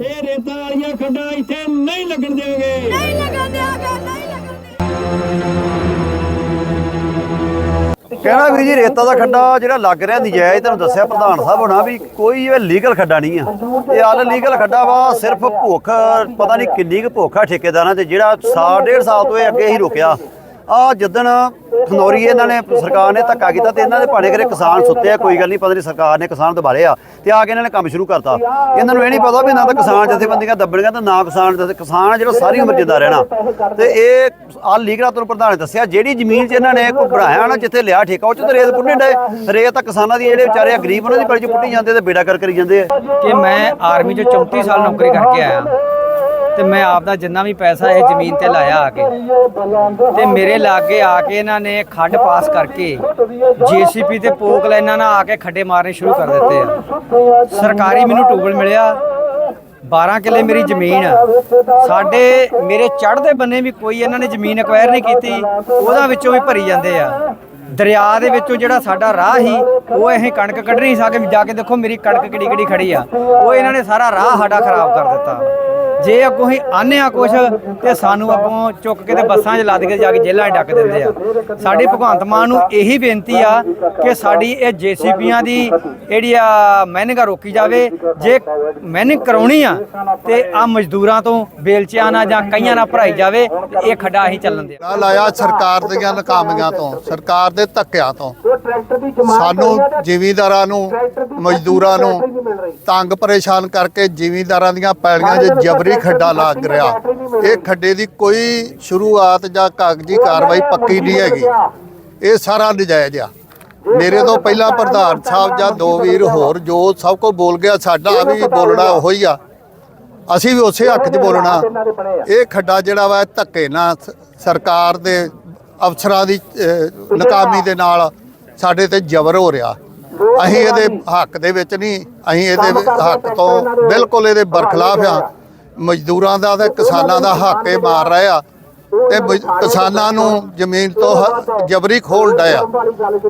ਇਹ ਰੇਤਾਂ ਵਾਲੀਆਂ ਖੱਡਾਂ ਇੱਥੇ ਨਹੀਂ ਲੱਗਣ ਦੇਵਾਂਗੇ ਨਹੀਂ ਲੱਗਣ ਦਿਆਂਗੇ ਨਹੀਂ ਲੱਗਣ ਕਹਿਣਾ ਵੀ ਜੀ ਰੇਤਾ ਦਾ ਖੱਡਾ ਜਿਹੜਾ ਲੱਗ ਰਿਹਾ ਨਜਾਇਜ਼ ਤੁਹਾਨੂੰ ਦੱਸਿਆ ਪ੍ਰਧਾਨ ਸਾਹਿਬ ਹੋਣਾ ਵੀ ਕੋਈ ਇਹ ਲੀਗਲ ਖੱਡਾ ਨਹੀਂ ਆ। ਇਹ ਅਲ ਲੀਗਲ ਖੱਡਾ ਵਾ ਸਿਰਫ ਭੁੱਖ ਪਤਾ ਨਹੀਂ ਕਿੰਨੀ ਕੁ ਭੁੱਖ ਆ ਠੇਕੇਦਾਰਾਂ ਤੇ ਜਿਹੜਾ ਸਾਲ ਡੇਢ ਸਾਲ ਤੋਂ ਇਹ ਅੱਗੇ ਹੀ ਰੁਕਿਆ। ਆ ਜਦਨ ਖਨੌਰੀ ਇਹਨਾਂ ਨੇ ਸਰਕਾਰ ਨੇ ਧੱਕਾ ਕੀਤਾ ਤੇ ਇਹਨਾਂ ਦੇ ਭਾਣੇ ਕਰੇ ਕਿਸਾਨ ਸੁੱਤੇ ਆ, ਕੋਈ ਗੱਲ ਨਹੀਂ, ਪਤਾ ਨਹੀਂ ਸਰਕਾਰ ਨੇ ਕਿਸਾਨ ਦਬਾਰੇ ਆ ਤੇ ਆ ਕੇ ਇਹਨਾਂ ਨੇ ਕੰਮ ਸ਼ੁਰੂ ਕਰਤਾ। ਇਹਨਾਂ ਨੂੰ ਇਹ ਨਹੀਂ ਪਤਾ ਵੀ ਨਾ ਤਾਂ ਕਿਸਾਨ ਜਥੇਬੰਦੀਆਂ ਦੱਬਣੀਆਂ ਤੇ ਨਾ ਕਿਸਾਨ ਕਿਸਾਨ ਜਿਹੜਾ ਸਾਰੀ ਉਮਰ ਜਿੰਦਾ ਰਹਿਣਾ। ਤੇ ਇਹ ਆ ਲੀਗਰਾ ਤੋਂ ਪ੍ਰਧਾਨ ਨੇ ਦੱਸਿਆ, ਜਿਹੜੀ ਜ਼ਮੀਨ 'ਚ ਇਹਨਾਂ ਨੇ ਕੋਈ ਬਣਾਇਆ ਨਾ, ਜਿੱਥੇ ਲਿਆ ਠੇਕਾ, ਉਹ 'ਚ ਤਾਂ ਰੇਤ ਪੁੱਟਣੇ ਡੇ ਰੇਤ ਤਾਂ ਕਿਸਾਨਾਂ ਦੀ, ਜਿਹੜੇ ਵਿਚਾਰੇ ਆ, ਗਰੀਬ ਉਹਨਾਂ ਦੀ ਪੈਲੀ 'ਚ ਪੁੱਟੀ ਜਾਂਦੇ ਤੇ ਬੇੜਾ ਕਰ ਕਰੀ ਜਾਂਦੇ ਆ। ਕਿ ਮੈਂ ਆਰਮੀ 'ਚ 34 ਸਾਲ ਨੌਕਰੀ ਕਰਕੇ ਆਇਆ। ਤੇ ਮੈਂ ਆਪ ਦਾ ਜਿੰਨਾ ਵੀ ਪੈਸਾ ਇਹ ਜ਼ਮੀਨ ਤੇ ਲਾਇਆ ਆ ਕੇ, ਤੇ ਮੇਰੇ ਲਾਗੇ ਆ ਕੇ ਇਹਨਾਂ ਨੇ ਖੱਡ ਪਾਸ ਕਰਕੇ ਜੀਸੀਪੀ ਤੇ ਪੋਕ ਲਾਈਨਾਂ ਨਾਲ ਆ ਕੇ ਖੱਡੇ ਮਾਰਨੇ ਸ਼ੁਰੂ ਕਰ ਦਿੱਤੇ ਆ। ਸਰਕਾਰੀ ਮੈਨੂੰ ਟੂਬਲ ਮਿਲਿਆ। 12 ਕਿੱਲੇ ਮੇਰੀ ਜ਼ਮੀਨ ਸਾਡੇ ਮੇਰੇ ਚੜ੍ਹਦੇ ਬੰਨੇ ਵੀ ਕੋਈ ਇਹਨਾਂ ਨੇ ਜ਼ਮੀਨ ਐਕਵਾਇਰ ਨਹੀਂ ਕੀਤੀ, ਉਹਦਾ ਵਿੱਚੋਂ ਵੀ ਭਰੀ ਜਾਂਦੇ ਆ। ਦਰਿਆ ਦੇ ਵਿੱਚੋਂ ਜਿਹੜਾ ਸਾਡਾ ਰਾਹ ਸੀ, ਉਹ ਅਸੀਂ ਕਣਕ ਕੱਢਣੀ ਸਾ ਕੇ ਜਾ ਕੇ ਦੇਖੋ ਮੇਰੀ ਕਣਕ ਕਿਹੜੀ ਕਿਹੜੀ ਖੜੀ ਆ। ਉਹ ਇਹਨਾਂ ਨੇ ਸਾਰਾ ਰਾਹ ਸਾਡਾ ਖਰਾਬ ਕਰ ਦਿੱਤਾ। ਜੇ ਅੱਗੋਂ ਹੀ ਆਨੇ ਆ ਕੁਛ, ਤੇ ਸਾਨੂੰ ਅੱਗੋਂ ਚੁੱਕ ਕੇ ਤੇ ਬੱਸਾਂ 'ਚ ਲੱਦ ਕੇ ਜਾ ਕੇ ਜੇਲ੍ਹਾਂ 'ਚ ਡੱਕ ਦਿੰਦੇ ਆ। ਸਾਡੀ ਭਗਵੰਤ ਮਾਨ ਨੂੰ ਇਹੀ ਬੇਨਤੀ ਆ ਕਿ ਸਾਡੀ ਇਹ ਜੀਸੀਪੀਆਂ ਦੀ ਜਿਹੜੀ ਆ ਮੈਨਿੰਗ ਰੋਕੀ ਜਾਵੇ। ਜੇ ਮੈਨਿੰਗ ਕਰਾਉਣੀ ਆ, ਤੇ ਆ ਮਜ਼ਦੂਰਾਂ ਤੋਂ ਬੇਲਚਿਆਂ ਨਾਲ ਜਾਂ ਕਈਆਂ ਨਾਲ ਭਰਾਈ ਜਾਵੇ ਇਹ ਖੱਡਾ ਅਸੀਂ ਚੱਲਣ ਦੇ ਲਾਇਆ ਸਰਕਾਰ ਦੀਆਂ ਨਾਕਾਮੀਆਂ ਤੋਂ, ਸਰਕਾਰ ਦੇ ਧੱਕਿਆਂ ਤੋਂ। ਸਾਨੂੰ ਜ਼ਿਮੀਂਦਾਰਾਂ ਨੂੰ, ਮਜ਼ਦੂਰਾਂ ਨੂੰ ਤੰਗ ਪਰੇਸ਼ਾਨ ਕਰਕੇ ਜ਼ਿਮੀਂਦਾਰਾਂ ਦੀਆਂ ਪੈਲੀਆਂ 'ਚ ਜਬਰੀ ਖੱਡਾ ਲੱਗ ਰਿਹਾ। ਇਹ ਖੱਡੇ ਦੀ ਕੋਈ ਸ਼ੁਰੂਆਤ ਜਾਂ ਕਾਗਜ਼ੀ ਕਾਰਵਾਈ ਪੱਕੀ ਨਹੀਂ ਹੈਗੀ। ਇਹ ਸਾਰਾ ਨਜਾਇਜ਼ ਆ। ਮੇਰੇ ਤੋਂ ਪਹਿਲਾਂ ਪ੍ਰਧਾਨ ਸਾਹਿਬ ਜਾਂ ਦੋ ਵੀਰ ਹੋਰ ਜੋ ਸਭ ਕੁਝ ਬੋਲ ਗਿਆ ਸਾਡਾ ਵੀ ਬੋਲਣਾ ਉਹੀ ਹੀ ਆ। ਅਸੀਂ ਵੀ ਉਸੇ ਹੱਕ 'ਚ ਬੋਲਣਾ। ਇਹ ਖੱਡਾ ਜਿਹੜਾ ਵਾ ਧੱਕੇ ਨਾਲ ਸਰਕਾਰ ਦੇ ਅਫਸਰਾਂ ਦੀ ਨਾਕਾਮੀ ਦੇ ਨਾਲ ਸਾਡੇ ਤੇ ਜ਼ਬਰ ਹੋ ਰਿਹਾ। ਅਸੀਂ ਇਹਦੇ ਹੱਕ ਦੇ ਵਿੱਚ ਨਹੀਂ ਅਸੀਂ ਇਹਦੇ ਹੱਕ ਤੋਂ ਬਿਲਕੁਲ ਇਹਦੇ ਬਰਖਲਾਫ ਆ। ਮਜ਼ਦੂਰਾਂ ਦਾ ਤੇ ਕਿਸਾਨਾਂ ਦਾ ਹੱਕ ਇਹ ਮਾਰ ਰਹੇ ਆ। ਤੇ ਕਿਸਾਨਾਂ ਨੂੰ ਜ਼ਮੀਨ ਤੋਂ ਜਬਰੀ ਖੋਲ ਡਿਆ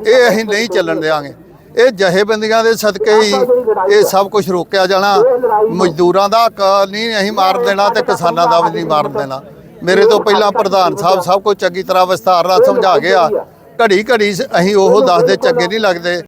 ਇਹ ਅਸੀਂ ਨਹੀਂ ਚੱਲਣ ਦੇਵਾਂਗੇ ਇਹ ਜਹੇਬੰਦੀਆਂ ਦੇ ਸਦਕੇ ਹੀ ਇਹ ਸਭ ਕੁਝ ਰੋਕਿਆ ਜਾਣਾ। ਮਜ਼ਦੂਰਾਂ ਦਾ ਹੱਕ ਨਹੀਂ ਅਸੀਂ ਮਾਰ ਦੇਣਾ ਤੇ ਕਿਸਾਨਾਂ ਦਾ ਵੀ ਨਹੀਂ ਮਾਰ ਦੇਣਾ। ਮੇਰੇ ਤੋਂ ਪਹਿਲਾਂ ਪ੍ਰਧਾਨ ਸਾਹਿਬ ਸਭ ਕੁਝ ਚੰਗੀ ਤਰ੍ਹਾਂ ਵਿਸਥਾਰ ਨਾਲ ਸਮਝਾ ਗਿਆ। ਘੜੀ ਘੜੀ ਅਸੀਂ ਉਹ ਦੱਸਦੇ ਚੰਗੇ ਨਹੀਂ ਲੱਗਦੇ।